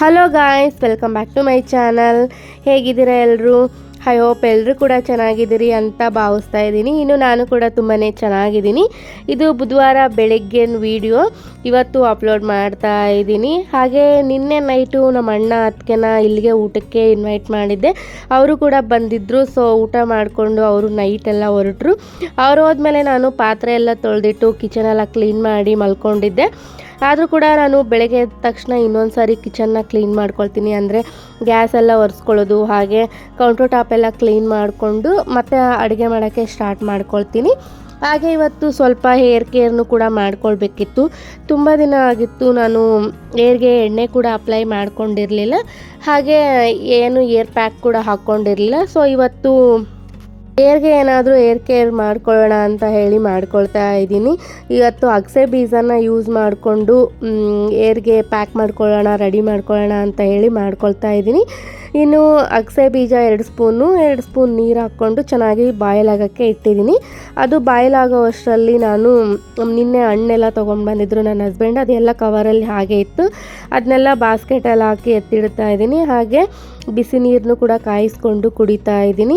Hello guys welcome back to my channel ಹೇಗಿದ್ದೀರಾ ಎಲ್ಲರೂ I hope ಎಲ್ಲರೂ ಕೂಡ ಚೆನ್ನಾಗಿದ್ದೀರಿ ಅಂತ ಭಾವಿಸ್ತಾ ಇದ್ದೀನಿ. ಇನ್ನು ನಾನು ಕೂಡ ತುಂಬಾ ಚೆನ್ನಾಗಿದ್ದೀನಿ. ಇದು ಬುಧವಾರ ಬೆಳಗ್ಗೆ ವಿಡಿಯೋ ಇವತ್ತು ಅಪ್ಲೋಡ್ ಮಾಡ್ತಾ ಇದ್ದೀನಿ. ಹಾಗೆ ನಿನ್ನೆ ನೈಟು ನಮ್ಮ ಅಣ್ಣ ಅದಕ್ಕೆನ ಇಲ್ಲಿಗೆ ಊಟಕ್ಕೆ ಇನ್ವೈಟ್ ಮಾಡಿದ್ದೆ. ಅವರು ಕೂಡ ಬಂದಿದ್ದರು ಸೊ ಊಟ ಮಾಡಿಕೊಂಡು ಅವರು ನೈಟೆಲ್ಲ ಹೊರಟ್ರು. ಅವ್ರು ಹೋದ್ಮೇಲೆ ನಾನು ಪಾತ್ರೆ ಎಲ್ಲ ತೊಳೆದಿಟ್ಟು ಕಿಚನೆಲ್ಲ ಕ್ಲೀನ್ ಮಾಡಿ ಮಲ್ಕೊಂಡಿದ್ದೆ. ಆದರೂ ಕೂಡ ನಾನು ಬೆಳಗ್ಗೆ ಎದ್ದ ತಕ್ಷಣ ಇನ್ನೊಂದು ಸಾರಿ ಕಿಚನ್ನ ಕ್ಲೀನ್ ಮಾಡ್ಕೊಳ್ತೀನಿ. ಅಂದರೆ ಗ್ಯಾಸ್ ಎಲ್ಲ ಒರೆಸ್ಕೊಳ್ಳೋದು, ಹಾಗೆ ಕೌಂಟರ್ ಟಾಪ್ ಎಲ್ಲ ಕ್ಲೀನ್ ಮಾಡಿಕೊಂಡು ಮತ್ತೆ ಅಡುಗೆ ಮಾಡೋಕ್ಕೆ ಸ್ಟಾರ್ಟ್ ಮಾಡ್ಕೊಳ್ತೀನಿ. ಹಾಗೆ ಇವತ್ತು ಸ್ವಲ್ಪ ಹೇರ್ ಕೇರ್ನು ಕೂಡ ಮಾಡ್ಕೊಳ್ಬೇಕಿತ್ತು. ತುಂಬ ದಿನ ಆಗಿತ್ತು ನಾನು ಏರ್ಗೆ ಎಣ್ಣೆ ಕೂಡ ಅಪ್ಲೈ ಮಾಡ್ಕೊಂಡಿರಲಿಲ್ಲ. ಹಾಗೆ ಏನು ಏರ್ ಪ್ಯಾಕ್ ಕೂಡ ಹಾಕ್ಕೊಂಡಿರಲಿಲ್ಲ ಸೊ ಇವತ್ತು ಏರ್ಗೆ ಏನಾದರೂ ಏರ್ ಕೇರ್ ಮಾಡ್ಕೊಳ್ಳೋಣ ಅಂತ ಹೇಳಿ ಮಾಡ್ಕೊಳ್ತಾ ಇದ್ದೀನಿ. ಇವತ್ತು ಅಗಸೆ ಬೀಜನ ಯೂಸ್ ಮಾಡಿಕೊಂಡು ಹೇರ್ಗೆ ಪ್ಯಾಕ್ ಮಾಡ್ಕೊಳ್ಳೋಣ ರೆಡಿ ಮಾಡ್ಕೊಳ್ಳೋಣ ಅಂತ ಹೇಳಿ ಮಾಡ್ಕೊಳ್ತಾ ಇದ್ದೀನಿ. ಇನ್ನು ಅಗಸೆ ಬೀಜ ಎರಡು ಸ್ಪೂನು ಎರಡು ಸ್ಪೂನ್ ನೀರು ಹಾಕ್ಕೊಂಡು ಚೆನ್ನಾಗಿ ಬಾಯಲಾಗೋಕ್ಕೆ ಆಗೋಕ್ಕೆ ಇಟ್ಟಿದ್ದೀನಿ. ಅದು ಬಾಯ್ಲ್ ಆಗೋ ಅಷ್ಟರಲ್ಲಿ ನಾನು ನಿನ್ನೆ ಹಣ್ಣೆಲ್ಲ ತೊಗೊಂಡು ಬಂದಿದ್ರು ನನ್ನ ಹಸ್ಬೆಂಡ್ ಅದೆಲ್ಲ ಕವರಲ್ಲಿ ಹಾಗೆ ಇತ್ತು. ಅದನ್ನೆಲ್ಲ ಬಾಸ್ಕೆಟಲ್ಲಿ ಹಾಕಿ ಎತ್ತಿಡ್ತಾ ಇದ್ದೀನಿ. ಹಾಗೆ ಬಿಸಿ ನೀರನ್ನು ಕೂಡ ಕಾಯಿಸ್ಕೊಂಡು ಕುಡಿತಾ ಇದ್ದೀನಿ.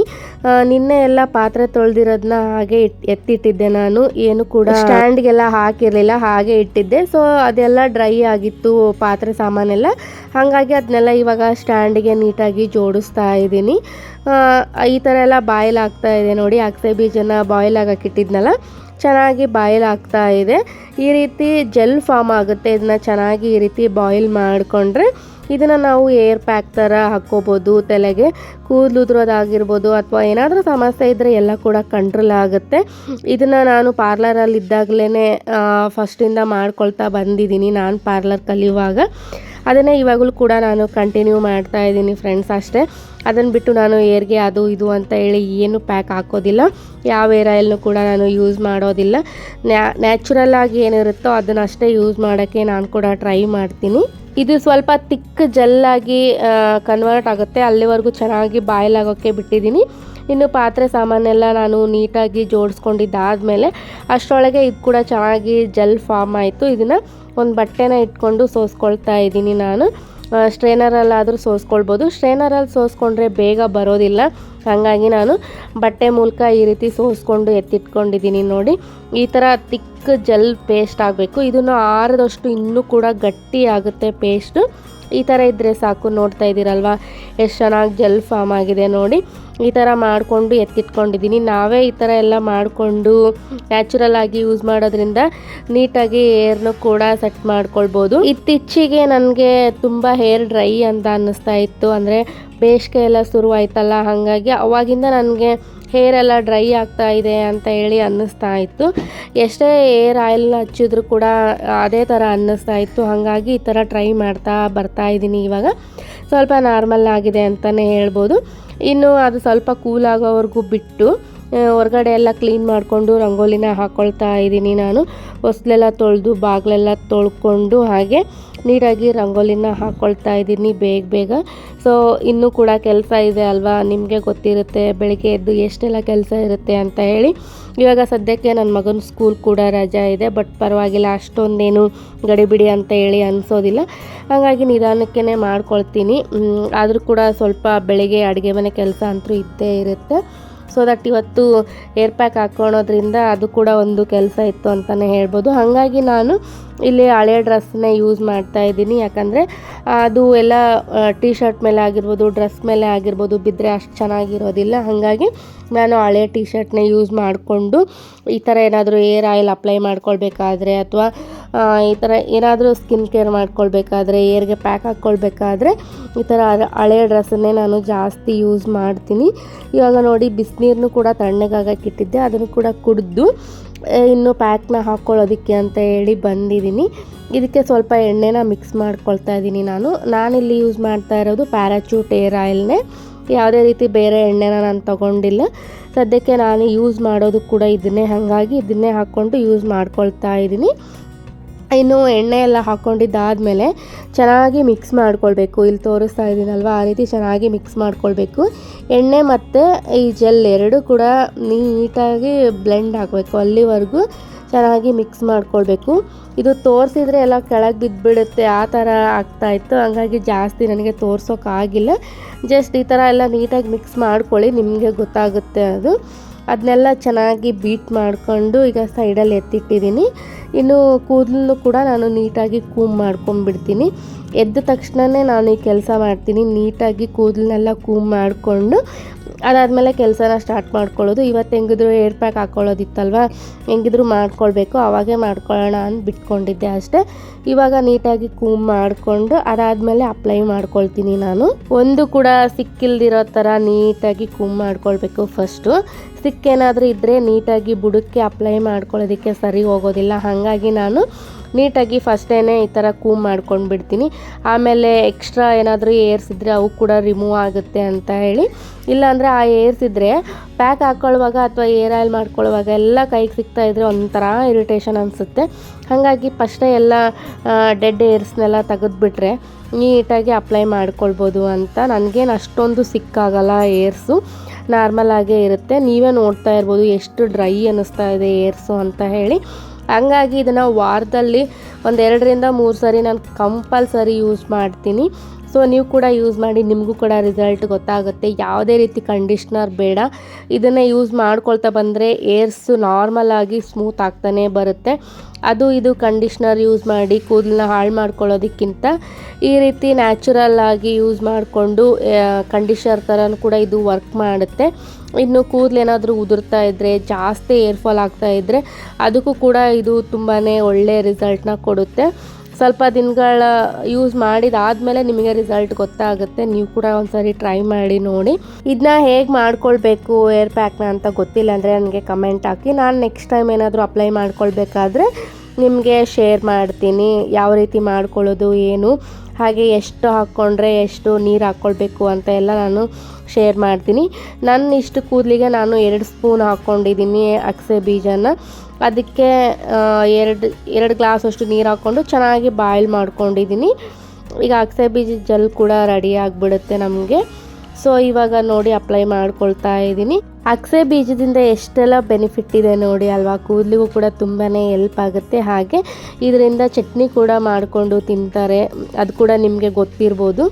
ನಿನ್ನೆ ಎಲ್ಲ ಪಾತ್ರೆ ತೊಳೆದಿರೋದನ್ನ ಹಾಗೆ ಇಟ್ ಎತ್ತಿಟ್ಟಿದ್ದೆ ನಾನು. ಏನು ಕೂಡ ಸ್ಟ್ಯಾಂಡ್ಗೆಲ್ಲ ಹಾಕಿರಲಿಲ್ಲ ಹಾಗೆ ಇಟ್ಟಿದ್ದೆ. ಸೊ ಅದೆಲ್ಲ ಡ್ರೈ ಆಗಿತ್ತು ಪಾತ್ರೆ ಸಾಮಾನೆಲ್ಲ. ಹಾಗಾಗಿ ಅದನ್ನೆಲ್ಲ ಇವಾಗ ಸ್ಟ್ಯಾಂಡಿಗೆ ನೀಟಾಗಿ ಜೋಡಿಸ್ತಾ ಇದ್ದೀನಿ. ಈ ಥರ ಎಲ್ಲ ಬಾಯ್ಲ್ ಆಗ್ತಾ ಇದೆ ನೋಡಿ. ಅಗಸೆ ಬೀಜನ ಬಾಯ್ಲ್ ಆಗಕ್ಕಿಟ್ಟಿದ್ನಲ್ಲ ಚೆನ್ನಾಗಿ ಬಾಯ್ಲ್ ಆಗ್ತಾ ಇದೆ. ಈ ರೀತಿ ಜೆಲ್ ಫಾರ್ಮ್ ಆಗುತ್ತೆ. ಇದನ್ನ ಚೆನ್ನಾಗಿ ಈ ರೀತಿ ಬಾಯ್ಲ್ ಮಾಡಿಕೊಂಡ್ರೆ ಇದನ್ನು ನಾವು ಏರ್ ಪ್ಯಾಕ್ ಥರ ಹಾಕ್ಕೋಬೋದು. ತಲೆಗೆ ಕೂದಲು ಉದುರೋದಾಗಿರ್ಬೋದು ಅಥವಾ ಏನಾದರೂ ಸಮಸ್ಯೆ ಇದ್ದರೆ ಎಲ್ಲ ಕೂಡ ಕಂಟ್ರೋಲ್ ಆಗುತ್ತೆ. ಇದನ್ನು ನಾನು ಪಾರ್ಲರಲ್ಲಿ ಇದ್ದಾಗಲೇ ಫಸ್ಟಿಂದ ಮಾಡ್ಕೊಳ್ತಾ ಬಂದಿದ್ದೀನಿ. ನಾನು ಪಾರ್ಲರ್ ಕಲಿಯುವಾಗ. ಅದನ್ನೇ ಇವಾಗಲೂ ಕೂಡ ನಾನು ಕಂಟಿನ್ಯೂ ಮಾಡ್ತಾ ಇದ್ದೀನಿ ಫ್ರೆಂಡ್ಸ್ ಅಷ್ಟೇ. ಅದನ್ನು ಬಿಟ್ಟು ನಾನು ಏರ್ಗೆ ಅದು ಇದು ಅಂತ ಹೇಳಿ ಏನು ಪ್ಯಾಕ್ ಹಾಕೋದಿಲ್ಲ. ಯಾವ ಏರ್ ಆಯಿಲ್ನು ಕೂಡ ನಾನು ಯೂಸ್ ಮಾಡೋದಿಲ್ಲ. ನ್ಯಾ ನ್ಯಾಚುರಲ್ ಆಗಿ ಏನಿರುತ್ತೋ ಅದನ್ನು ಅಷ್ಟೇ ಯೂಸ್ ಮಾಡೋಕ್ಕೆ ನಾನು ಕೂಡ ಟ್ರೈ ಮಾಡ್ತೀನಿ. ಇದು ಸ್ವಲ್ಪ ತಿಕ್ ಜಲ್ಲಾಗಿ ಕನ್ವರ್ಟ್ ಆಗುತ್ತೆ. ಅಲ್ಲಿವರೆಗೂ ಚೆನ್ನಾಗಿ ಬಾಯ್ಲಾಗೋಕ್ಕೆ ಬಿಟ್ಟಿದ್ದೀನಿ. ಇನ್ನು ಪಾತ್ರೆ ಸಾಮಾನೆಲ್ಲ ನಾನು ನೀಟಾಗಿ ಜೋಡಿಸ್ಕೊಂಡಿದ್ದಾದಮೇಲೆ ಅಷ್ಟರೊಳಗೆ ಇದು ಕೂಡ ಚೆನ್ನಾಗಿ ಜೆಲ್ ಫಾರ್ಮ್ ಆಯಿತು. ಇದನ್ನು ಒಂದು ಬಟ್ಟೆನ ಇಟ್ಕೊಂಡು ಸೋಸ್ಕೊಳ್ತಾ ಇದ್ದೀನಿ ನಾನು. ಸ್ಟ್ರೇನರಲ್ಲಾದರೂ ಸೋಸ್ಕೊಳ್ಬೋದು. ಸ್ಟ್ರೇನರಲ್ಲಿ ಸೋಸ್ಕೊಂಡ್ರೆ ಬೇಗ ಬರೋದಿಲ್ಲ. ಹಾಗಾಗಿ ನಾನು ಬಟ್ಟೆ ಮೂಲಕ ಈ ರೀತಿ ಸೋಸ್ಕೊಂಡು ಎತ್ತಿಟ್ಕೊಂಡಿದ್ದೀನಿ ನೋಡಿ. ಈ ಥರ ತಿಕ್ ಜಲ್ ಪೇಸ್ಟ್ ಆಗಬೇಕು. ಇದನ್ನು ಆರದಷ್ಟು ಇನ್ನೂ ಕೂಡ ಗಟ್ಟಿ ಆಗುತ್ತೆ ಪೇಸ್ಟು. ಈ ಥರ ಇದ್ದರೆ ಸಾಕು, ನೋಡ್ತಾ ಇದ್ದೀರಲ್ವ? ಎಷ್ಟು ಚೆನ್ನಾಗಿ ಜೆಲ್ ಫಾರ್ಮ್ ಆಗಿದೆ ನೋಡಿ. ಈ ಥರ ಮಾಡಿಕೊಂಡು ಎತ್ತಿಟ್ಕೊಂಡಿದ್ದೀನಿ. ನಾವೇ ಈ ಥರ ಎಲ್ಲ ಮಾಡಿಕೊಂಡು ನ್ಯಾಚುರಲ್ ಆಗಿ ಯೂಸ್ ಮಾಡೋದ್ರಿಂದ ನೀಟಾಗಿ ಹೇರ್ನು ಕೂಡ ಸೆಟ್ ಮಾಡ್ಕೊಳ್ಬೋದು. ಇತ್ತೀಚೆಗೆ ನನಗೆ ತುಂಬ ಹೇರ್ ಡ್ರೈ ಅಂತ ಅನ್ನಿಸ್ತಾ ಇತ್ತು. ಅಂದರೆ ಬೇಸಿಗೆ ಎಲ್ಲ ಶುರುವಾಯ್ತಲ್ಲ, ಹಾಗಾಗಿ ಅವಾಗಿಂದ ನನಗೆ ಹೇರ್ ಎಲ್ಲ ಡ್ರೈ ಆಗ್ತಾ ಇದೆ ಅಂತ ಹೇಳಿ ಅನ್ನಿಸ್ತಾ ಇತ್ತು. ಎಷ್ಟೇ ಏರ್ ಆಯಿಲ್ ಹಚ್ಚಿದ್ರು ಕೂಡ ಅದೇ ಥರ ಅನ್ನಿಸ್ತಾ ಇತ್ತು. ಹಾಗಾಗಿ ಈ ಥರ ಟ್ರೈ ಮಾಡ್ತಾ ಬರ್ತಾ ಇದ್ದೀನಿ ಇವಾಗ. ಸ್ವಲ್ಪ ನಾರ್ಮಲ್ ಆಗಿದೆ ಅಂತಲೇ ಹೇಳ್ಬೋದು. ಇನ್ನು ಅದು ಸ್ವಲ್ಪ ಕೂಲ್ ಆಗೋವರೆಗೂ ಬಿಟ್ಟು ಹೊರಗಡೆ ಹೊರ್ಗಡೆ ಎಲ್ಲ ಕ್ಲೀನ್ ಮಾಡಿಕೊಂಡು ರಂಗೋಲಿನ ಹಾಕ್ಕೊಳ್ತಾ ಇದ್ದೀನಿ ನಾನು. ಹೊಸ್ಲೆಲ್ಲ ತೊಳೆದು, ಬಾಗಿಲೆಲ್ಲ ತೊಳ್ಕೊಂಡು ಹಾಗೆ ನೀಟಾಗಿ ರಂಗೋಲಿನ ಹಾಕ್ಕೊಳ್ತಾ ಇದ್ದೀನಿ ಬೇಗ ಬೇಗ. ಸೊ ಇನ್ನೂ ಕೂಡ ಕೆಲಸ ಇದೆ ಅಲ್ವಾ? ನಿಮಗೆ ಗೊತ್ತಿರುತ್ತೆ, ಬೆಳಿಗ್ಗೆ ಎದ್ದು ಎಷ್ಟೆಲ್ಲ ಕೆಲಸ ಇರುತ್ತೆ ಅಂತ ಹೇಳಿ. ಇವಾಗ ಸದ್ಯಕ್ಕೆ ನನ್ನ ಮಗನ ಸ್ಕೂಲ್ ಕೂಡ ರಜಾ ಇದೆ ಬಟ್ ಪರವಾಗಿಲ್ಲ, ಅಷ್ಟೊಂದೇನು ಗಡಿಬಿಡಿ ಅಂತ ಹೇಳಿ ಅನಿಸೋದಿಲ್ಲ. ಹಾಗಾಗಿ ನಿಧಾನಕ್ಕೇ ಮಾಡ್ಕೊಳ್ತೀನಿ. ಆದರೂ ಕೂಡ ಸ್ವಲ್ಪ ಬೆಳಿಗ್ಗೆ ಅಡುಗೆ ಮನೆ ಕೆಲಸ ಅಂತೂ ಇದ್ದೇ ಇರುತ್ತೆ. ಸೊ ದಟ್ ಇವತ್ತು ಏರ್ ಪ್ಯಾಕ್ ಹಾಕ್ಕೊಳೋದ್ರಿಂದ ಅದು ಕೂಡ ಒಂದು ಕೆಲಸ ಇತ್ತು ಅಂತಲೇ ಹೇಳ್ಬೋದು. ಹಾಗಾಗಿ ನಾನು ಇಲ್ಲಿ ಹಳೆ ಡ್ರೆಸ್ನೇ ಯೂಸ್ ಮಾಡ್ತಾ ಇದ್ದೀನಿ. ಯಾಕಂದರೆ ಅದು ಎಲ್ಲ ಟಿ ಶರ್ಟ್ ಮೇಲೆ ಆಗಿರ್ಬೋದು, ಡ್ರೆಸ್ ಮೇಲೆ ಆಗಿರ್ಬೋದು ಬಿದ್ದರೆ ಅಷ್ಟು ಚೆನ್ನಾಗಿರೋದಿಲ್ಲ. ಹಾಗಾಗಿ ನಾನು ಹಳೆ ಟಿ ಶರ್ಟ್ನೇ ಯೂಸ್ ಮಾಡಿಕೊಂಡು ಈ ಥರ ಏನಾದರೂ ಏರ್ ಆಯಿಲ್ ಅಪ್ಲೈ ಮಾಡ್ಕೊಳ್ಬೇಕಾದ್ರೆ ಅಥವಾ ಈ ಥರ ಏನಾದರೂ ಸ್ಕಿನ್ ಕೇರ್ ಮಾಡ್ಕೊಳ್ಬೇಕಾದ್ರೆ ಏರ್ಗೆ ಪ್ಯಾಕ್ ಹಾಕ್ಕೊಳ್ಬೇಕಾದ್ರೆ ಈ ಥರ ಹಳೆ- ಡ್ರೆಸ್ಸನ್ನೇ ನಾನು ಜಾಸ್ತಿ ಯೂಸ್ ಮಾಡ್ತೀನಿ. ಇವಾಗ ನೋಡಿ ಬಿಸಿನೀರನ್ನು ಕೂಡ ತಣ್ಣಗಾಗಕ್ಕೆ ಇಟ್ಟಿದ್ದೆ, ಅದನ್ನು ಕೂಡ ಕುಡಿದು ಇನ್ನು ಪ್ಯಾಕ್ನ ಹಾಕ್ಕೊಳ್ಳೋದಕ್ಕೆ ಅಂತ ಹೇಳಿ ಬಂದಿದ್ದೀನಿ. ಇದಕ್ಕೆ ಸ್ವಲ್ಪ ಎಣ್ಣೆನ ಮಿಕ್ಸ್ ಮಾಡ್ಕೊಳ್ತಾ ಇದ್ದೀನಿ ನಾನು. ನಾನಿಲ್ಲಿ ಯೂಸ್ ಮಾಡ್ತಾ ಇರೋದು ಪ್ಯಾರಾಚೂಟ್ ಏರ್ ಆಯಿಲ್ನೇ. ಯಾವುದೇ ರೀತಿ ಬೇರೆ ಎಣ್ಣೆನ ನಾನು ತಗೊಂಡಿಲ್ಲ. ಸದ್ಯಕ್ಕೆ ನಾನು ಯೂಸ್ ಮಾಡೋದು ಕೂಡ ಇದನ್ನೇ. ಹಾಗಾಗಿ ಇದನ್ನೇ ಹಾಕ್ಕೊಂಡು ಯೂಸ್ ಮಾಡ್ಕೊಳ್ತಾ ಇದ್ದೀನಿ. ಇನ್ನು ಎಣ್ಣೆ ಎಲ್ಲ ಹಾಕ್ಕೊಂಡಿದ್ದಾದಮೇಲೆ ಚೆನ್ನಾಗಿ ಮಿಕ್ಸ್ ಮಾಡ್ಕೊಳ್ಬೇಕು. ಇಲ್ಲಿ ತೋರಿಸ್ತಾ ಇದ್ದೀನಲ್ವ? ಆ ರೀತಿ ಚೆನ್ನಾಗಿ ಮಿಕ್ಸ್ ಮಾಡ್ಕೊಳ್ಬೇಕು. ಎಣ್ಣೆ ಮತ್ತು ಈ ಜೆಲ್ ಎರಡೂ ಕೂಡ ನೀಟಾಗಿ ಬ್ಲೆಂಡ್ ಆಗಬೇಕು ಅಲ್ಲಿವರೆಗೂ. ಚೆನ್ನಾಗಿ ಮಿಕ್ಸ್ ಮಾಡ್ಕೊಳ್ಬೇಕು. ಇದು ತೋರಿಸಿದ್ರೆ ಎಲ್ಲ ಕೆಳಗೆ ಬಿದ್ದುಬಿಡುತ್ತೆ ಆ ಥರ ಆಗ್ತಾಯಿತ್ತು ಹಂಗಾಗಿ ಜಾಸ್ತಿ ನನಗೆ ತೋರ್ಸೋಕ್ಕಾಗಿಲ್ಲ ಜಸ್ಟ್ ಈ ಥರ ಎಲ್ಲ ನೀಟಾಗಿ ಮಿಕ್ಸ್ ಮಾಡ್ಕೊಳ್ಳಿ, ನಿಮಗೆ ಗೊತ್ತಾಗುತ್ತೆ ಅದು. ಅದನ್ನೆಲ್ಲ ಚೆನ್ನಾಗಿ ಬೀಟ್ ಮಾಡಿಕೊಂಡು ಈಗ ಸೈಡಲ್ಲಿ ಎತ್ತಿಟ್ಟಿದ್ದೀನಿ. ಇನ್ನು ಕೂದಲು ಕೂಡ ನಾನು ನೀಟಾಗಿ ಕೂಮ್ ಮಾಡ್ಕೊಂಡ್ಬಿಡ್ತೀನಿ ಎದ್ದ ತಕ್ಷಣವೇ ನಾನು ಈ ಕೆಲಸ ಮಾಡ್ತೀನಿ. ನೀಟಾಗಿ ಕೂದಲನ್ನೆಲ್ಲ ಕೂಮ್ ಮಾಡಿಕೊಂಡು ಅದಾದಮೇಲೆ ಕೆಲಸನ ಸ್ಟಾರ್ಟ್ ಮಾಡ್ಕೊಳ್ಳೋದು. ಇವತ್ತು ಹೆಂಗಿದ್ರು ಏರ್ ಪ್ಯಾಕ್ ಹಾಕ್ಕೊಳ್ಳೋದಿತ್ತಲ್ವ ಹೆಂಗಿದ್ರು ಮಾಡ್ಕೊಳ್ಬೇಕು, ಅವಾಗೇ ಮಾಡ್ಕೊಳ್ಳೋಣ ಅಂತ ಬಿಟ್ಕೊಂಡಿದ್ದೆ ಅಷ್ಟೇ. ಇವಾಗ ನೀಟಾಗಿ ಕೂಮ್ ಮಾಡಿಕೊಂಡು ಅದಾದಮೇಲೆ ಅಪ್ಲೈ ಮಾಡ್ಕೊಳ್ತೀನಿ ನಾನು. ಒಂದು ಕೂಡ ಸಿಕ್ಕಿಲ್ದಿರೋ ಥರ ನೀಟಾಗಿ ಕೂಮ್ ಮಾಡ್ಕೊಳ್ಬೇಕು ಫಸ್ಟು. ಸಿಕ್ಕೇನಾದರೂ ಇದ್ದರೆ ನೀಟಾಗಿ ಬುಡಕ್ಕೆ ಅಪ್ಲೈ ಮಾಡ್ಕೊಳ್ಳೋದಕ್ಕೆ ಸರಿ ಹೋಗೋದಿಲ್ಲ. ಹಾಗಾಗಿ ನಾನು ನೀಟಾಗಿ ಫಸ್ಟೇನೆ ಈ ಥರ ಕೂಮ್ ಮಾಡ್ಕೊಂಡು ಬಿಡ್ತೀನಿ ಆಮೇಲೆ ಎಕ್ಸ್ಟ್ರಾ ಏನಾದರೂ ಏರ್ಸ್ ಇದ್ದರೆ ಅವು ಕೂಡ ರಿಮೂವ್ ಆಗುತ್ತೆ ಅಂತ ಹೇಳಿ. ಇಲ್ಲಾಂದರೆ ಆ ಏರ್ಸ್ ಇದ್ದರೆ ಪ್ಯಾಕ್ ಹಾಕ್ಕೊಳ್ಳುವಾಗ ಅಥವಾ ಏರ್ ಆಯಿಲ್ ಮಾಡ್ಕೊಳ್ಳುವಾಗ ಎಲ್ಲ ಕೈಗೆ ಸಿಗ್ತಾ ಇದ್ದರೆ ಒಂಥರ ಇರಿಟೇಷನ್ ಅನಿಸುತ್ತೆ. ಹಾಗಾಗಿ ಫಸ್ಟೇ ಎಲ್ಲ ಡೆಡ್ ಏರ್ಸ್ನೆಲ್ಲ ತೆಗೆದುಬಿಟ್ರೆ ನೀಟಾಗಿ ಅಪ್ಲೈ ಮಾಡ್ಕೊಳ್ಬೋದು ಅಂತ. ನನಗೇನು ಅಷ್ಟೊಂದು ಸಿಕ್ಕಾಗಲ್ಲ ಏರ್ಸು. ನಾರ್ಮಲ್ ಆಗೇ ಇರುತ್ತೆ. ನೀವೇ ನೋಡ್ತಾ ಇರ್ಬೋದು ಎಷ್ಟು ಡ್ರೈ ಅನ್ನಿಸ್ತಾ ಇದೆ, ಏರ್ಸು ಅಂತ ಹೇಳಿ. ಹಂಗಾಗಿ ಇದನ್ನು ವಾರದಲ್ಲಿ ಒಂದೆರಡರಿಂದ ಮೂರು ಸರಿ ನಾನು ಕಂಪಲ್ಸರಿ ಯೂಸ್ ಮಾಡ್ತೀನಿ. ಸೊ ನೀವು ಕೂಡ ಯೂಸ್ ಮಾಡಿ, ನಿಮಗೂ ಕೂಡ ರಿಸಲ್ಟ್ ಗೊತ್ತಾಗುತ್ತೆ. ಯಾವುದೇ ರೀತಿ ಕಂಡೀಷ್ನರ್ ಬೇಡ. ಇದನ್ನು ಯೂಸ್ ಮಾಡ್ಕೊಳ್ತಾ ಬಂದರೆ ಏರ್ಸು ನಾರ್ಮಲ್ ಆಗಿ ಸ್ಮೂತ್ ಆಗ್ತಾನೆ ಬರುತ್ತೆ. ಅದು ಇದು ಕಂಡೀಷ್ನರ್ ಯೂಸ್ ಮಾಡಿ, ಕೂದಲನ್ನ ಹಾಳು ಮಾಡ್ಕೊಳ್ಳೋದಕ್ಕಿಂತ ಈ ರೀತಿ ನ್ಯಾಚುರಲ್ ಆಗಿ ಯೂಸ್ ಮಾಡಿಕೊಂಡು ಕಂಡೀಷನರ್ ಥರನೂ ಕೂಡ ಇದು ವರ್ಕ್ ಮಾಡುತ್ತೆ. ಇನ್ನು ಕೂದಲು ಏನಾದರೂ ಉದುರ್ತಾ ಇದ್ದರೆ ಜಾಸ್ತಿ ಏರ್ಫಾಲ್ ಆಗ್ತಾ ಇದ್ದರೆ ಅದಕ್ಕೂ ಕೂಡ ಇದು ತುಂಬಾ ಒಳ್ಳೆಯ ರಿಸಲ್ಟ್ನ ಕೊಡುತ್ತೆ. ಸ್ವಲ್ಪ ದಿನಗಳ ಯೂಸ್ ಮಾಡಿದಾದಮೇಲೆ ನಿಮಗೆ ರಿಸಲ್ಟ್ ಗೊತ್ತಾಗುತ್ತೆ. ನೀವು ಕೂಡ ಒಂದ್ಸರಿ ಟ್ರೈ ಮಾಡಿ ನೋಡಿ. ಇದನ್ನ ಹೇಗೆ ಮಾಡ್ಕೊಳ್ಬೇಕು ಏರ್ ಪ್ಯಾಕ್ನ ಅಂತ ಗೊತ್ತಿಲ್ಲ ಅಂದರೆ ನನಗೆ ಕಮೆಂಟ್ ಹಾಕಿ. ನಾನು ನೆಕ್ಸ್ಟ್ ಟೈಮ್ ಏನಾದರೂ ಅಪ್ಲೈ ಮಾಡ್ಕೊಳ್ಬೇಕಾದ್ರೆ ನಿಮಗೆ ಶೇರ್ ಮಾಡ್ತೀನಿ. ಯಾವ ರೀತಿ ಮಾಡ್ಕೊಳ್ಳೋದು, ಏನು, ಹಾಗೆ ಎಷ್ಟು ಹಾಕ್ಕೊಂಡ್ರೆ ಎಷ್ಟು ನೀರು ಹಾಕ್ಕೊಳ್ಬೇಕು ಅಂತ ಎಲ್ಲ ನಾನು ಶೇರ್ ಮಾಡ್ತೀನಿ. ನನ್ನ ಇಷ್ಟು ಕೂದಲಿಗೆ ನಾನು ಎರಡು ಸ್ಪೂನ್ ಹಾಕ್ಕೊಂಡಿದ್ದೀನಿ ಅಕ್ಸೆ ಬೀಜನ. ಅದಕ್ಕೆ ಎರಡು ಎರಡು ಗ್ಲಾಸಷ್ಟು ನೀರು ಹಾಕ್ಕೊಂಡು ಚೆನ್ನಾಗಿ ಬಾಯ್ಲ್ ಮಾಡ್ಕೊಂಡಿದ್ದೀನಿ ಈಗ ಅಕ್ಸೆ ಬೀಜದ ಜಲ್ ಕೂಡ ರೆಡಿ ಆಗಿಬಿಡುತ್ತೆ ನಮಗೆ. ಸೊ ಇವಾಗ ನೋಡಿ ಅಪ್ಲೈ ಮಾಡ್ಕೊಳ್ತಾ ಇದ್ದೀನಿ ಅಕ್ಸೆ ಬೀಜದಿಂದ ಎಷ್ಟೆಲ್ಲ ಬೆನಿಫಿಟ್ ಇದೆ ನೋಡಿ ಅಲ್ವಾ? ಕೂದಲಿಗೂ ಕೂಡ ತುಂಬಾ ಎಲ್ಪ್ ಆಗುತ್ತೆ. ಹಾಗೆ ಇದರಿಂದ ಚಟ್ನಿ ಕೂಡ ಮಾಡಿಕೊಂಡು ತಿಂತಾರೆ. ಅದು ಕೂಡ ನಿಮಗೆ ಗೊತ್ತಿರ್ಬೋದು.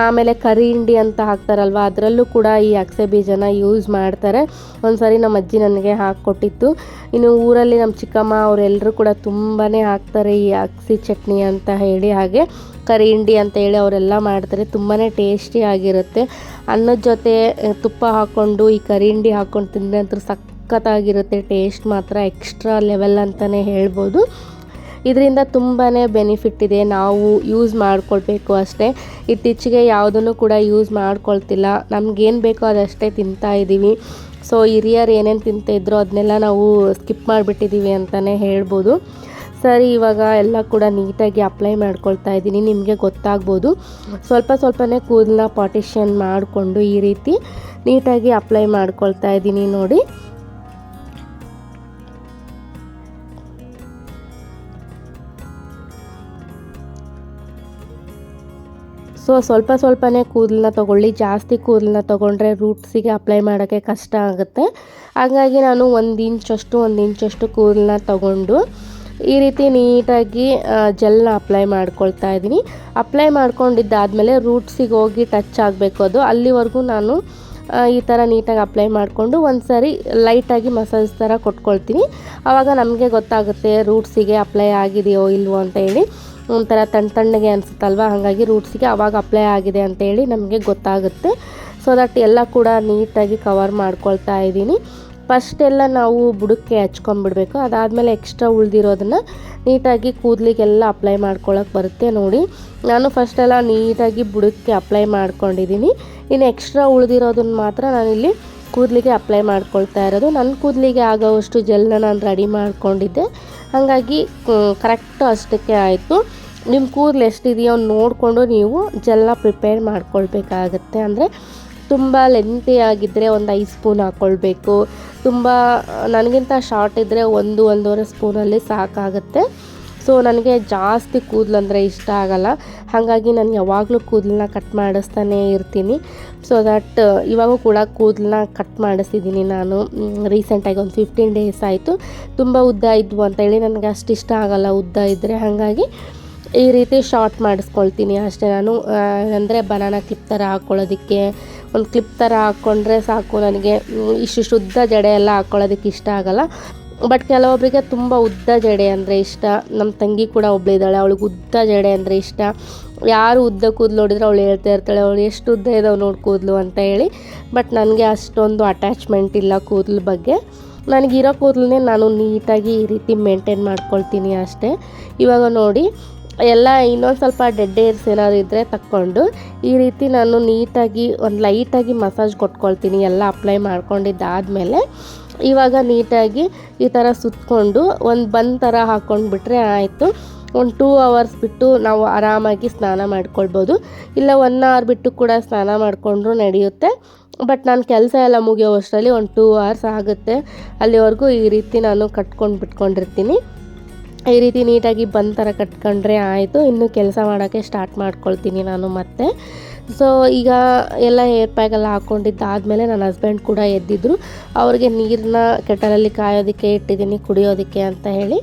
ಆಮೇಲೆ ಕರಿ ಹಿಂಡಿ ಅಂತ ಹಾಕ್ತಾರಲ್ವ? ಅದರಲ್ಲೂ ಕೂಡ ಈ ಅಕ್ಸೆ ಬೀಜನ ಯೂಸ್ ಮಾಡ್ತಾರೆ. ಒಂದ್ಸರಿ ನಮ್ಮ ಅಜ್ಜಿ ನನಗೆ ಹಾಕ್ಕೊಟ್ಟಿತ್ತು. ಇನ್ನು ಊರಲ್ಲಿ ನಮ್ಮ ಚಿಕ್ಕಮ್ಮ ಅವರೆಲ್ಲರೂ ಕೂಡ ತುಂಬಾ ಹಾಕ್ತಾರೆ ಈ ಅಗ್ಸಿ ಚಟ್ನಿ ಅಂತ ಹೇಳಿ, ಹಾಗೆ ಕರಿ ಹಿಂಡಿ ಅಂತ ಹೇಳಿ ಅವರೆಲ್ಲ ಮಾಡ್ತಾರೆ. ತುಂಬಾ ಟೇಸ್ಟಿ ಆಗಿರುತ್ತೆ. ಅನ್ನದ ಜೊತೆ ತುಪ್ಪ ಹಾಕ್ಕೊಂಡು, ಈ ಕರಿ ಹಿಂಡಿ ಹಾಕ್ಕೊಂಡು ತಿಂದರೆ ಅಂತೂ ಸಖತ್ತಾಗಿರುತ್ತೆ. ಟೇಸ್ಟ್ ಮಾತ್ರ ಎಕ್ಸ್ಟ್ರಾ ಲೆವೆಲ್ ಅಂತಲೇ ಹೇಳ್ಬೋದು. ಇದರಿಂದ ತುಂಬಾ ಬೆನಿಫಿಟ್ ಇದೆ. ನಾವು ಯೂಸ್ ಮಾಡ್ಕೊಳ್ಬೇಕು ಅಷ್ಟೇ. ಇತ್ತೀಚೆಗೆ ಯಾವುದನ್ನು ಕೂಡ ಯೂಸ್ ಮಾಡ್ಕೊಳ್ತಿಲ್ಲ. ನಮಗೇನು ಬೇಕೋ ಅದಷ್ಟೇ ತಿಂತಾ ಇದ್ದೀವಿ ಸೊ ಹಿರಿಯರು ಏನೇನು ತಿಂತಾಯಿದ್ರು ಅದನ್ನೆಲ್ಲ ನಾವು ಸ್ಕಿಪ್ ಮಾಡಿಬಿಟ್ಟಿದ್ದೀವಿ ಅಂತಲೇ ಹೇಳ್ಬೋದು. ಸರಿ, ಇವಾಗ ಎಲ್ಲ ಕೂಡ ನೀಟಾಗಿ ಅಪ್ಲೈ ಮಾಡ್ಕೊಳ್ತಾ ಇದ್ದೀನಿ. ನಿಮಗೆ ಗೊತ್ತಾಗ್ಬೋದು. ಸ್ವಲ್ಪ ಸ್ವಲ್ಪನೇ ಕೂದಲನ್ನ ಪಾಟಿಷನ್ ಮಾಡಿಕೊಂಡು ಈ ರೀತಿ ನೀಟಾಗಿ ಅಪ್ಲೈ ಮಾಡ್ಕೊಳ್ತಾ ಇದ್ದೀನಿ ನೋಡಿ. ಸೊ ಸ್ವಲ್ಪ ಸ್ವಲ್ಪನೇ ಕೂದಲನ್ನ ತೊಗೊಳ್ಳಿ. ಜಾಸ್ತಿ ಕೂದಲನ್ನ ತೊಗೊಂಡ್ರೆ ರೂಟ್ಸಿಗೆ ಅಪ್ಲೈ ಮಾಡೋಕ್ಕೆ ಕಷ್ಟ ಆಗುತ್ತೆ. ಹಾಗಾಗಿ ನಾನು ಒಂದು ಇಂಚಷ್ಟು ಒಂದು ಇಂಚಷ್ಟು ಕೂದಲನ್ನ ತೊಗೊಂಡು ಈ ರೀತಿ ನೀಟಾಗಿ ಜೆಲ್ನ ಅಪ್ಲೈ ಮಾಡ್ಕೊಳ್ತಾ ಇದ್ದೀನಿ. ಅಪ್ಲೈ ಮಾಡ್ಕೊಂಡಿದ್ದಾದಮೇಲೆ ರೂಟ್ಸಿಗೆ ಹೋಗಿ ಟಚ್ ಆಗಬೇಕು ಅದು. ಅಲ್ಲಿವರೆಗೂ ನಾನು ಈ ಥರ ನೀಟಾಗಿ ಅಪ್ಲೈ ಮಾಡಿಕೊಂಡು ಒಂದು ಸಾರಿ ಲೈಟಾಗಿ ಮಸಾಜ್ ಥರ ಕೊಟ್ಕೊಳ್ತೀನಿ. ಆವಾಗ ನಮಗೆ ಗೊತ್ತಾಗುತ್ತೆ ರೂಟ್ಸಿಗೆ ಅಪ್ಲೈ ಆಗಿದೆಯೋ ಇಲ್ವೋ ಅಂತ ಹೇಳಿ. ಒಂಥರ ತಣ್ಣ ತಣ್ಣಗೆ ಅನಿಸುತ್ತಲ್ವ? ಹಾಗಾಗಿ ರೂಟ್ಸಿಗೆ ಅವಾಗ ಅಪ್ಲೈ ಆಗಿದೆ ಅಂತೇಳಿ ನಮಗೆ ಗೊತ್ತಾಗುತ್ತೆ. ಸೊ ದಟ್ ಎಲ್ಲ ಕೂಡ ನೀಟಾಗಿ ಕವರ್ ಮಾಡ್ಕೊಳ್ತಾ ಇದ್ದೀನಿ. ಫಸ್ಟೆಲ್ಲ ನಾವು ಬುಡಕ್ಕೆ ಹಚ್ಕೊಂಡ್ಬಿಡ್ಬೇಕು. ಅದಾದಮೇಲೆ ಎಕ್ಸ್ಟ್ರಾ ಉಳಿದಿರೋದನ್ನು ನೀಟಾಗಿ ಕೂದಲಿಗೆಲ್ಲ ಅಪ್ಲೈ ಮಾಡ್ಕೊಳ್ಳೋಕೆ ಬರುತ್ತೆ ನೋಡಿ. ನಾನು ಫಸ್ಟೆಲ್ಲ ನೀಟಾಗಿ ಬುಡಕ್ಕೆ ಅಪ್ಲೈ ಮಾಡ್ಕೊಂಡಿದ್ದೀನಿ. ಇನ್ನು ಎಕ್ಸ್ಟ್ರಾ ಉಳಿದಿರೋದನ್ನ ಮಾತ್ರ ನಾನಿಲ್ಲಿ ಕೂದಲಿಗೆ ಅಪ್ಲೈ ಮಾಡ್ಕೊಳ್ತಾ ಇರೋದು. ನನ್ನ ಕೂದಲಿಗೆ ಆಗೋವಷ್ಟು ಜೆಲ್ನ ನಾನು ರೆಡಿ ಮಾಡಿಕೊಂಡಿದ್ದೆ. ಹಾಗಾಗಿ ಕರೆಕ್ಟು ಅಷ್ಟಕ್ಕೆ ಆಯಿತು. ನಿಮ್ಮ ಕೂದಲು ಎಷ್ಟಿದೆಯೋ ನೋಡಿಕೊಂಡು ನೀವು ಜೆಲ್ಲ ಪ್ರಿಪೇರ್ ಮಾಡ್ಕೊಳ್ಬೇಕಾಗತ್ತೆ. ಅಂದರೆ ತುಂಬ ಲೆಂತಿ ಆಗಿದ್ದರೆ ಒಂದು ಐದು ಸ್ಪೂನ್ ಹಾಕ್ಕೊಳ್ಬೇಕು ತುಂಬ, ನನಗಿಂತ ಶಾರ್ಟ್ ಇದ್ದರೆ ಒಂದು, ಒಂದೂವರೆ ಸ್ಪೂನಲ್ಲಿ ಸಾಕಾಗುತ್ತೆ. ಸೊ ನನಗೆ ಜಾಸ್ತಿ ಕೂದಲು ಅಂದರೆ ಇಷ್ಟ ಆಗಲ್ಲ. ಹಾಗಾಗಿ ನಾನು ಯಾವಾಗಲೂ ಕೂದಲನ್ನ ಕಟ್ ಮಾಡಿಸ್ತಾನೇ ಇರ್ತೀನಿ. ಸೊ ದಟ್ ಇವಾಗೂ ಕೂಡ ಕೂದಲನ್ನ ಕಟ್ ಮಾಡಿಸಿದ್ದೀನಿ ನಾನು. ರೀಸೆಂಟಾಗಿ ಒಂದು ಫಿಫ್ಟೀನ್ ಡೇಸ್ ಆಯಿತು. ತುಂಬ ಉದ್ದ ಇದ್ವು ಅಂತೇಳಿ ನನಗೆ ಅಷ್ಟು ಇಷ್ಟ ಆಗಲ್ಲ ಉದ್ದ ಇದ್ದರೆ ಹಾಗಾಗಿ ಈ ರೀತಿ ಶಾರ್ಟ್ ಮಾಡಿಸ್ಕೊಳ್ತೀನಿ ಅಷ್ಟೇ ನಾನು. ಅಂದರೆ ಬನಾನ ಕ್ಲಿಪ್ ಥರ ಹಾಕ್ಕೊಳ್ಳೋದಕ್ಕೆ ಒಂದು ಕ್ಲಿಪ್ ಥರ ಹಾಕ್ಕೊಂಡ್ರೆ ಸಾಕು ನನಗೆ. ಇಷ್ಟು ಶುದ್ಧ ಜಡೆ ಎಲ್ಲ ಹಾಕ್ಕೊಳ್ಳೋದಕ್ಕೆ ಇಷ್ಟ ಆಗಲ್ಲ. ಬಟ್ ಕೆಲವೊಬ್ಬರಿಗೆ ತುಂಬ ಉದ್ದ ಜಡೆ ಅಂದರೆ ಇಷ್ಟ. ನಮ್ಮ ತಂಗಿ ಕೂಡ ಒಬ್ಬಳಿದ್ದಾಳೆ ಅವಳಿಗೆ ಉದ್ದ ಜಡೆ ಅಂದರೆ ಇಷ್ಟ. ಯಾರು ಉದ್ದ ಕೂದಲು ನೋಡಿದ್ರೆ ಅವಳು ಹೇಳ್ತಾ ಇರ್ತಾಳೆ, ಅವಳು ಎಷ್ಟು ಉದ್ದ ಇದಾವೆ ನೋಡಿ ಕೂದಲು ಅಂತ ಹೇಳಿ. ಬಟ್ ನನಗೆ ಅಷ್ಟೊಂದು ಅಟ್ಯಾಚ್ಮೆಂಟ್ ಇಲ್ಲ ಕೂದಲ ಬಗ್ಗೆ. ನನಗಿರೋ ಕೂದಲನ್ನೇ ನಾನು ನೀಟಾಗಿ ಈ ರೀತಿ ಮೇಂಟೈನ್ ಮಾಡ್ಕೊಳ್ತೀನಿ ಅಷ್ಟೇ. ಇವಾಗ ನೋಡಿ ಎಲ್ಲ ಇನ್ನೊಂದು ಸ್ವಲ್ಪ ಡೆಡ್ ಏರ್ಸ್ ಏನಾದ್ರು ಇದ್ದರೆ ತಕ್ಕೊಂಡು, ಈ ರೀತಿ ನಾನು ನೀಟಾಗಿ ಒಂದು ಲೈಟಾಗಿ ಮಸಾಜ್ ಕೊಟ್ಕೊಳ್ತೀನಿ, ಎಲ್ಲ ಅಪ್ಲೈ ಮಾಡ್ಕೊಂಡಿದ್ದಾದಮೇಲೆ, ಇವಾಗ ನೀಟಾಗಿ ಈ ಥರ ಸುತ್ತಕೊಂಡು ಒಂದು ಬಂದ್ ಥರ ಹಾಕ್ಕೊಂಡ್ಬಿಟ್ರೆ ಆಯಿತು. ಒಂದು ಟೂ ಅವರ್ಸ್ ಬಿಟ್ಟು ನಾವು ಆರಾಮಾಗಿ ಸ್ನಾನ ಮಾಡ್ಕೊಳ್ಬೋದು. ಇಲ್ಲ ಒನ್ ಅವರ್ ಬಿಟ್ಟು ಕೂಡ ಸ್ನಾನ ಮಾಡಿಕೊಂಡ್ರೂ ನಡೆಯುತ್ತೆ. ಬಟ್ ನಾನು ಕೆಲಸ ಎಲ್ಲ ಮುಗಿಯೋ ಅಷ್ಟರಲ್ಲಿ ಒಂದು ಟೂ ಅವರ್ಸ್ ಆಗುತ್ತೆ. ಅಲ್ಲಿವರೆಗೂ ಈ ರೀತಿ ನಾನು ಕಟ್ಕೊಂಡು ಬಿಟ್ಕೊಂಡಿರ್ತೀನಿ. ಈ ರೀತಿ ನೀಟಾಗಿ ಬಂದ ಥರ ಕಟ್ಕೊಂಡ್ರೆ ಆಯಿತು. ಇನ್ನು ಕೆಲಸ ಮಾಡೋಕ್ಕೆ ಸ್ಟಾರ್ಟ್ ಮಾಡ್ಕೊಳ್ತೀನಿ ನಾನು ಮತ್ತೆ. ಸೊ ಈಗ ಎಲ್ಲ ಹೇರ್ ಪ್ಯಾಗೆಲ್ಲ ಹಾಕ್ಕೊಂಡಿದ್ದಾದಮೇಲೆ ನನ್ನ ಹಸ್ಬೆಂಡ್ ಕೂಡ ಎದ್ದಿದ್ರು. ಅವ್ರಿಗೆ ನೀರನ್ನ ಕೆಟಲಲ್ಲಿ ಕಾಯೋದಕ್ಕೆ ಇಟ್ಟಿದ್ದೀನಿ, ಕುಡಿಯೋದಕ್ಕೆ ಅಂತ ಹೇಳಿ.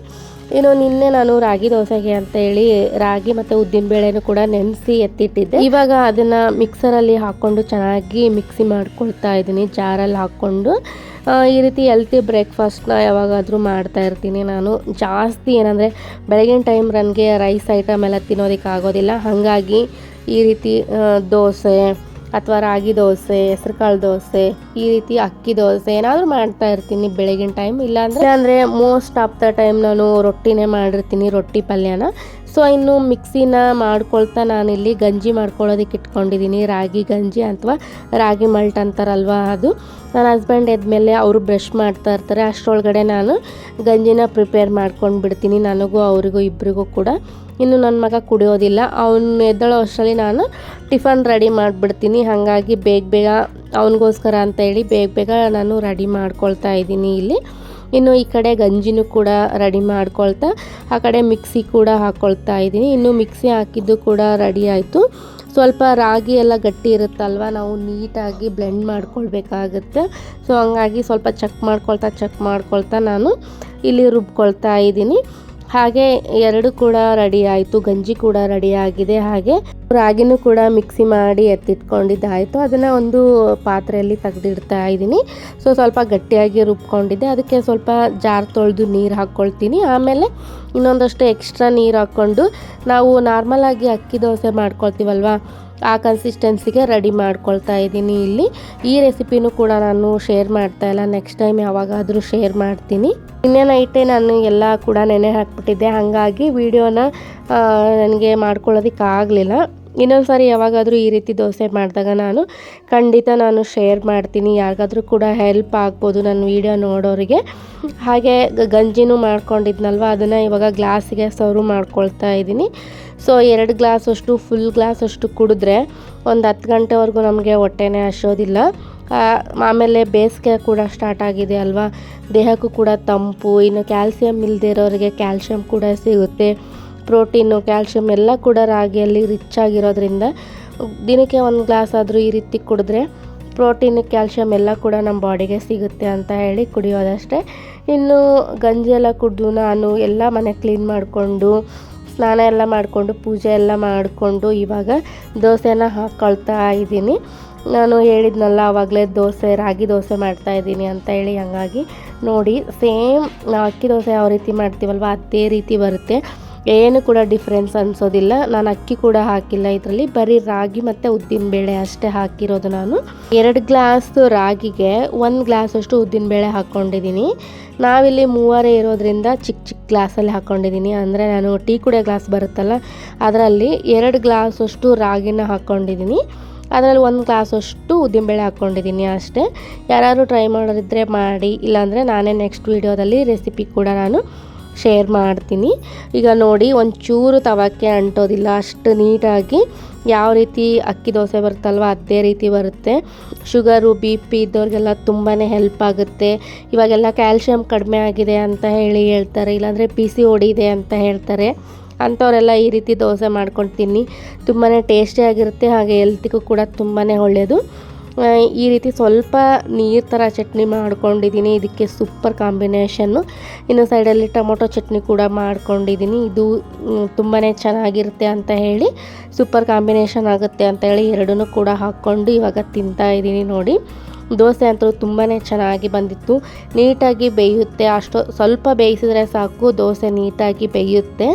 ಇನ್ನು ನಿನ್ನೆ ನಾನು ರಾಗಿ ದೋಸೆಗೆ ಅಂತ ಹೇಳಿ ರಾಗಿ ಮತ್ತು ಉದ್ದಿನಬೇಳೆನೂ ಕೂಡ ನೆನೆಸಿ ಎತ್ತಿಟ್ಟಿದ್ದೆ. ಇವಾಗ ಅದನ್ನು ಮಿಕ್ಸರಲ್ಲಿ ಹಾಕ್ಕೊಂಡು ಚೆನ್ನಾಗಿ ಮಿಕ್ಸಿ ಮಾಡ್ಕೊಳ್ತಾ ಇದ್ದೀನಿ ಜಾರಲ್ಲಿ ಹಾಕ್ಕೊಂಡು. ಈ ರೀತಿ ಹೆಲ್ತಿ ಬ್ರೇಕ್ಫಾಸ್ಟ್ನ ಯಾವಾಗಾದರೂ ಮಾಡ್ತಾ ಇರ್ತೀನಿ ನಾನು. ಜಾಸ್ತಿ ಏನಂದರೆ ಬೆಳಗಿನ ಟೈಮ್ ನನಗೆ ರೈಸ್ ಐಟಮ್ ಎಲ್ಲ ತಿನ್ನೋದಕ್ಕೆ ಆಗೋದಿಲ್ಲ. ಹಾಗಾಗಿ ಈ ರೀತಿ ದೋಸೆ ಅಥವಾ ರಾಗಿ ದೋಸೆ, ಹೆಸರುಕಾಳು ದೋಸೆ, ಈ ರೀತಿ ಅಕ್ಕಿ ದೋಸೆ ಏನಾದರೂ ಮಾಡ್ತಾ ಇರ್ತೀನಿ ಬೆಳಗಿನ ಟೈಮ್ ಇಲ್ಲಾಂದರೆ ಅಂದರೆ ಮೋಸ್ಟ್ ಆಫ್ ದ ಟೈಮ್ ನಾನು ರೊಟ್ಟಿನೇ ಮಾಡಿರ್ತೀನಿ, ರೊಟ್ಟಿ ಪಲ್ಯನ. ಸೊ ಇನ್ನು ಮಿಕ್ಸಿನ ಮಾಡ್ಕೊಳ್ತಾ ನಾನಿಲ್ಲಿ ಗಂಜಿ ಮಾಡ್ಕೊಳ್ಳೋದಕ್ಕೆ ಇಟ್ಕೊಂಡಿದ್ದೀನಿ. ರಾಗಿ ಗಂಜಿ ಅಥವಾ ರಾಗಿ ಮಲ್ಟ್ ಅಂತಾರಲ್ವ ಅದು. ನನ್ನ ಹಸ್ಬೆಂಡ್ ಎದ್ಮೇಲೆ ಅವರು ಬ್ರಷ್ ಮಾಡ್ತಾ ಇರ್ತಾರೆ. ಅಷ್ಟರೊಳಗಡೆ ನಾನು ಗಂಜಿನ ಪ್ರಿಪೇರ್ ಮಾಡ್ಕೊಂಡು ಬಿಡ್ತೀನಿ. ನನಗೂ ಅವರಿಗೂ ಇಬ್ಬರಿಗೂ ಕೂಡ. ಇನ್ನು ನನ್ನ ಮಗ ಕುಡಿಯೋದಿಲ್ಲ. ಅವನು ಎದ್ದಳೋ ಅಷ್ಟರಲ್ಲಿ ನಾನು ಟಿಫನ್ ರೆಡಿ ಮಾಡಿಬಿಡ್ತೀನಿ. ಹಾಗಾಗಿ ಬೇಗ ಬೇಗ ಅವನಿಗೋಸ್ಕರ ಅಂತ ಹೇಳಿ ಬೇಗ ಬೇಗ ನಾನು ರೆಡಿ ಮಾಡ್ಕೊಳ್ತಾ ಇದ್ದೀನಿ ಇಲ್ಲಿ. ಇನ್ನು ಈ ಕಡೆ ಗಂಜಿನೂ ಕೂಡ ರೆಡಿ ಮಾಡ್ಕೊಳ್ತಾ, ಆ ಕಡೆ ಮಿಕ್ಸಿ ಕೂಡ ಹಾಕ್ಕೊಳ್ತಾ ಇದ್ದೀನಿ. ಇನ್ನು ಮಿಕ್ಸಿ ಹಾಕಿದ್ದು ಕೂಡ ರೆಡಿ ಆಯಿತು. ಸ್ವಲ್ಪ ರಾಗಿ ಎಲ್ಲ ಗಟ್ಟಿ ಇರುತ್ತಲ್ವ, ನಾವು ನೀಟಾಗಿ ಬ್ಲೆಂಡ್ ಮಾಡ್ಕೊಳ್ಬೇಕಾಗುತ್ತೆ. ಸೊ, ಹಂಗಾಗಿ ಸ್ವಲ್ಪ ಚೆಕ್ ಮಾಡ್ಕೊಳ್ತಾ ಚೆಕ್ ಮಾಡ್ಕೊಳ್ತಾ ನಾನು ಇಲ್ಲಿ ರುಬ್ಕೊಳ್ತಾ ಇದ್ದೀನಿ. ಹಾಗೆ ಎರಡು ಕೂಡ ರೆಡಿ ಆಯಿತು, ಗಂಜಿ ಕೂಡ ರೆಡಿ ಆಗಿದೆ ಹಾಗೆ. ರಾಗಿನೂ ಕೂಡ ಮಿಕ್ಸಿ ಮಾಡಿ ಎತ್ತಿಟ್ಕೊಂಡಿದ್ದಾಯಿತು. ಅದನ್ನು ಒಂದು ಪಾತ್ರೆಯಲ್ಲಿ ತೆಗೆದಿಡ್ತಾ ಇದ್ದೀನಿ. ಸೊ, ಸ್ವಲ್ಪ ಗಟ್ಟಿಯಾಗಿ ರುಬ್ಕೊಂಡಿದ್ದೆ. ಅದಕ್ಕೆ ಸ್ವಲ್ಪ ಜಾರ್ ತೊಳೆದು ನೀರು ಹಾಕ್ಕೊಳ್ತೀನಿ. ಆಮೇಲೆ ಇನ್ನೊಂದಷ್ಟು ಎಕ್ಸ್ಟ್ರಾ ನೀರು ಹಾಕ್ಕೊಂಡು ನಾವು ನಾರ್ಮಲಾಗಿ ಅಕ್ಕಿ ದೋಸೆ ಮಾಡ್ಕೊಳ್ತೀವಲ್ವ, ಆ ಕನ್ಸಿಸ್ಟೆನ್ಸಿಗೆ ರೆಡಿ ಮಾಡ್ಕೊಳ್ತಾ ಇದ್ದೀನಿ ಇಲ್ಲಿ. ಈ ರೆಸಿಪಿನೂ ಕೂಡ ನಾನು ಶೇರ್ ಮಾಡ್ತಾ ಇಲ್ಲ. ನೆಕ್ಸ್ಟ್ ಟೈಮ್ ಯಾವಾಗಾದರೂ ಶೇರ್ ಮಾಡ್ತೀನಿ. ನಿನ್ನೆ ನೈಟೇ ನಾನು ಎಲ್ಲ ಕೂಡ ನೆನೆ ಹಾಕ್ಬಿಟ್ಟಿದ್ದೆ. ಹಾಗಾಗಿ ವಿಡಿಯೋನ ನನಗೆ ಮಾಡ್ಕೊಳ್ಳೋದಕ್ಕೆ ಆಗಲಿಲ್ಲ ಇನ್ನೊಂದು ಸಾರಿ ಯಾವಾಗಾದರೂ ಈ ರೀತಿ ದೋಸೆ ಮಾಡಿದಾಗ ನಾನು ಖಂಡಿತ ನಾನು ಶೇರ್ ಮಾಡ್ತೀನಿ. ಯಾರಿಗಾದ್ರೂ ಕೂಡ ಹೆಲ್ಪ್ ಆಗ್ಬೋದು ನನ್ನ ವೀಡಿಯೋ ನೋಡೋರಿಗೆ. ಹಾಗೆ ಗಂಜಿನೂ ಮಾಡ್ಕೊಂಡಿದ್ನಲ್ವ? ಅದನ್ನು ಇವಾಗ ಗ್ಲಾಸಿಗೆ ಸರ್ವ್ ಮಾಡ್ಕೊಳ್ತಾ ಇದ್ದೀನಿ. ಸೊ, ಎರಡು ಗ್ಲಾಸ್ ಅಷ್ಟು ಫುಲ್ ಗ್ಲಾಸ್ ಅಷ್ಟು ಕುಡಿದ್ರೆ ಒಂದು ಹತ್ತು ಗಂಟೆವರೆಗೂ ನಮಗೆ ಹೊಟ್ಟೆನೇ ಹಸೋದಿಲ್ಲ. ಆಮೇಲೆ ಬೇಸಿಗೆ ಕೂಡ ಸ್ಟಾರ್ಟ್ ಆಗಿದೆ ಅಲ್ವಾ? ದೇಹಕ್ಕೂ ಕೂಡ ತಂಪು, ಇನ್ನು ಕ್ಯಾಲ್ಸಿಯಂ ಇಲ್ಲದೇ ಇರೋರಿಗೆ ಕ್ಯಾಲ್ಸಿಯಮ್ ಕೂಡ ಸಿಗುತ್ತೆ. ಪ್ರೋಟೀನು, ಕ್ಯಾಲ್ಶಿಯಂ ಎಲ್ಲ ಕೂಡ ರಾಗಿಯಲ್ಲಿ ರಿಚ್ ಆಗಿರೋದ್ರಿಂದ ದಿನಕ್ಕೆ ಒಂದು ಗ್ಲಾಸ್ ಆದರೂ ಈ ರೀತಿ ಕುಡಿದ್ರೆ ಪ್ರೋಟೀನ್, ಕ್ಯಾಲ್ಶಿಯಂ ಎಲ್ಲ ಕೂಡ ನಮ್ಮ ಬಾಡಿಗೆ ಸಿಗುತ್ತೆ ಅಂತ ಹೇಳಿ ಕುಡಿಯೋದಷ್ಟೇ. ಇನ್ನು ಗಂಜಿ ಎಲ್ಲ ಕುಡಿದು ನಾನು ಎಲ್ಲ ಮನೆ ಕ್ಲೀನ್ ಮಾಡಿಕೊಂಡು, ಸ್ನಾನ ಎಲ್ಲ ಮಾಡಿಕೊಂಡು, ಪೂಜೆ ಎಲ್ಲ ಮಾಡಿಕೊಂಡು ಇವಾಗ ದೋಸೆನ ಹಾಕ್ಕೊಳ್ತಾ ಇದ್ದೀನಿ. ನಾನು ಹೇಳಿದ್ನಲ್ಲ ಆವಾಗಲೇ ದೋಸೆ, ರಾಗಿ ದೋಸೆ ಮಾಡ್ತಾ ಇದ್ದೀನಿ ಅಂತ ಹೇಳಿ ಹಂಗಾಗಿ ನೋಡಿ, ಸೇಮ್ ನಾವು ಅಕ್ಕಿ ದೋಸೆ ಯಾವ ರೀತಿ ಮಾಡ್ತೀವಲ್ವ, ಅದೇ ರೀತಿ ಬರುತ್ತೆ. ಏನು ಕೂಡ ಡಿಫ್ರೆನ್ಸ್ ಅನಿಸೋದಿಲ್ಲ. ನಾನು ಅಕ್ಕಿ ಕೂಡ ಹಾಕಿಲ್ಲ ಇದರಲ್ಲಿ. ಬರೀ ರಾಗಿ ಮತ್ತು ಉದ್ದಿನಬೇಳೆ ಅಷ್ಟೇ ಹಾಕಿರೋದು ನಾನು. ಎರಡು ಗ್ಲಾಸ್ ರಾಗಿಗೆ, ಒಂದು ಗ್ಲಾಸ್ ಅಷ್ಟು ಉದ್ದಿನಬೇಳೆ ಹಾಕ್ಕೊಂಡಿದ್ದೀನಿ ನಾವಿಲ್ಲಿ ಮೂವರೇ ಇರೋದ್ರಿಂದ ಚಿಕ್ಕ ಚಿಕ್ಕ ಗ್ಲಾಸಲ್ಲಿ ಹಾಕ್ಕೊಂಡಿದ್ದೀನಿ ಅಂದರೆ ನಾನು ಟೀ ಕುಡಿಯೋ ಗ್ಲಾಸ್ ಬರುತ್ತಲ್ಲ, ಅದರಲ್ಲಿ ಎರಡು ಗ್ಲಾಸ್ ಅಷ್ಟು ರಾಗಿನ ಹಾಕ್ಕೊಂಡಿದ್ದೀನಿ ಅದರಲ್ಲಿ ಒಂದು ಗ್ಲಾಸ್ ಅಷ್ಟು ಉದ್ದಿನಬೇಳೆ ಹಾಕ್ಕೊಂಡಿದ್ದೀನಿ ಅಷ್ಟೇ. ಯಾರಾದರೂ ಟ್ರೈ ಮಾಡೋದಿದ್ದರೆ ಮಾಡಿ. ಇಲ್ಲಾಂದರೆ ನಾನೇ ನೆಕ್ಸ್ಟ್ ವೀಡಿಯೋದಲ್ಲಿ ರೆಸಿಪಿ ಕೂಡ ನಾನು ಶೇರ್ ಮಾಡ್ತೀನಿ. ಈಗ ನೋಡಿ, ಒಂಚೂರು ತವಕ್ಕೆ ಅಂಟೋದಿಲ್ಲ. ಅಷ್ಟು ನೀಟಾಗಿ ಯಾವ ರೀತಿ ಅಕ್ಕಿ ದೋಸೆ ಬರುತ್ತಲ್ವ, ಅದೇ ರೀತಿ ಬರುತ್ತೆ. ಶುಗರು ಬಿ ಪಿ ಇದ್ದವ್ರಿಗೆಲ್ಲ ತುಂಬಾ ಹೆಲ್ಪ್ ಆಗುತ್ತೆ. ಇವಾಗೆಲ್ಲ ಕ್ಯಾಲ್ಶಿಯಂ ಕಡಿಮೆ ಆಗಿದೆ ಅಂತ ಹೇಳಿ ಹೇಳ್ತಾರೆ. ಇಲ್ಲಾಂದರೆ ಪಿ ಸಿ ಇದೆ ಅಂತ ಹೇಳ್ತಾರೆ. ಅಂಥವರೆಲ್ಲ ಈ ರೀತಿ ದೋಸೆ ಮಾಡ್ಕೊಂಡು ತಿನ್ನಿ ತುಂಬಾ ಟೇಸ್ಟಿಯಾಗಿರುತ್ತೆ ಹಾಗೆ ಹೆಲ್ತಿಗೂ ಕೂಡ ತುಂಬಾ ಒಳ್ಳೆಯದು ಈ ರೀತಿ ಸ್ವಲ್ಪ ನೀರು ಥರ ಚಟ್ನಿ ಮಾಡ್ಕೊಂಡಿದ್ದೀನಿ. ಇದಕ್ಕೆ ಸೂಪರ್ ಕಾಂಬಿನೇಷನ್ನು ಇನ್ನು ಸೈಡಲ್ಲಿ ಟೊಮೊಟೊ ಚಟ್ನಿ ಕೂಡ ಮಾಡ್ಕೊಂಡಿದ್ದೀನಿ. ಇದು ತುಂಬಾ ಚೆನ್ನಾಗಿರುತ್ತೆ ಅಂತ ಹೇಳಿ ಸೂಪರ್ ಕಾಂಬಿನೇಷನ್ ಆಗುತ್ತೆ ಅಂತ ಹೇಳಿ ಎರಡನ್ನೂ ಕೂಡ ಹಾಕ್ಕೊಂಡು ಇವಾಗ ತಿಂತಾ ಇದ್ದೀನಿ ನೋಡಿ. ದೋಸೆ ಅಂತೂ ತುಂಬಾ ಚೆನ್ನಾಗಿ ಬಂದಿತ್ತು. ನೀಟಾಗಿ ಬೇಯುತ್ತೆ. ಅಷ್ಟು ಸ್ವಲ್ಪ ಬೇಯಿಸಿದ್ರೆ ಸಾಕು, ದೋಸೆ ನೀಟಾಗಿ ಬೇಯುತ್ತೆ.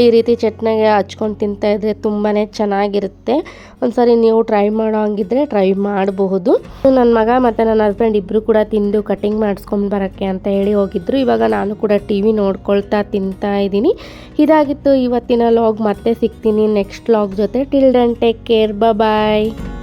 ಈ ರೀತಿ ಚಟ್ನಿಗೆ ಹಚ್ಕೊಂಡು ತಿಂತಾ ಇದ್ರೆ ತುಂಬಾ ಚೆನ್ನಾಗಿರುತ್ತೆ. ಒಂದ್ಸರಿ ನೀವು ಟ್ರೈ ಮಾಡೋ ಹಂಗಿದ್ರೆ ಟ್ರೈ ಮಾಡಬಹುದು. ನನ್ನ ಮಗ ಮತ್ತು ನನ್ನ ಹಸ್ಬೆಂಡ್ ಇಬ್ಬರು ಕೂಡ ತಿಂದು ಕಟಿಂಗ್ ಮಾಡಿಸ್ಕೊಂಡು ಬರೋಕ್ಕೆ ಅಂತ ಹೇಳಿ ಹೋಗಿದ್ರು. ಇವಾಗ ನಾನು ಕೂಡ ಟಿ ವಿ ನೋಡ್ಕೊಳ್ತಾ ತಿಂತಾ ಇದ್ದೀನಿ. ಇದಾಗಿತ್ತು ಇವತ್ತಿನ ಲಾಗ್ ಮತ್ತೆ ಸಿಗ್ತೀನಿ ನೆಕ್ಸ್ಟ್ ಲಾಗ್ ಜೊತೆ. Till then take care bye